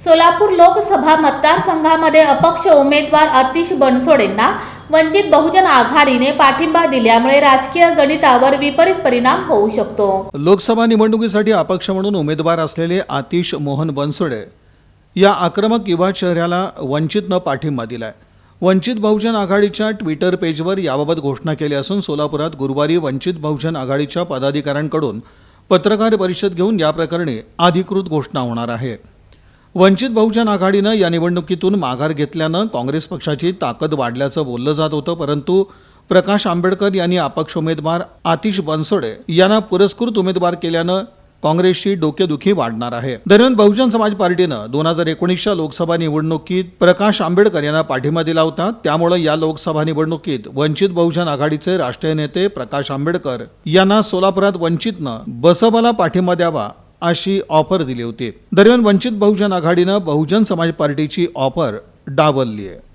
सोलापूर लोकसभा मतदारसंघामध्ये अपक्ष उमेदवार अतिश बनसोडेंना वंचित बहुजन आघाडीने पाठिंबा दिल्यामुळे राजकीय गणितावर विपरीत परिणाम होऊ शकतो. लोकसभा निवडणुकीसाठी अपक्ष म्हणून उमेदवार असलेले आतिश मोहन बनसोडे या आक्रमक युवा चेहऱ्याला वंचितनं पाठिंबा दिलाय. वंचित बहुजन आघाडीच्या ट्विटर पेजवर याबाबत घोषणा केली असून सोलापुरात गुरुवारी वंचित बहुजन आघाडीच्या पदाधिकाऱ्यांकडून पत्रकार परिषद घेऊन या प्रकरणी अधिकृत घोषणा होणार आहे. वंचित बहुजन आघाडीनं या निवडणुकीतून माघार घेतल्यानं काँग्रेस पक्षाची ताकद वाढल्याचं बोललं जात होतं परंतु प्रकाश आंबेडकर यांनी अपक्ष उमेदवार आतिश बनसोडे यांना पुरस्कृत उमेदवार केल्यानं काँग्रेसची डोकेदुखी वाढणार आहे. दरम्यान बहुजन समाज पार्टीनं दोन हजार एकोणीसच्या लोकसभा निवडणुकीत प्रकाश आंबेडकर यांना पाठिंबा दिला होता. त्यामुळे या लोकसभा निवडणुकीत वंचित बहुजन आघाडीचे राष्ट्रीय नेते प्रकाश आंबेडकर यांना सोलापुरात वंचितनं बसपाला पाठिंबा द्यावा अशी ऑफर दिली होती. दरम्यान वंचित बहुजन आघाडीनं बहुजन समाज पार्टीची ऑफर डावलली आहे.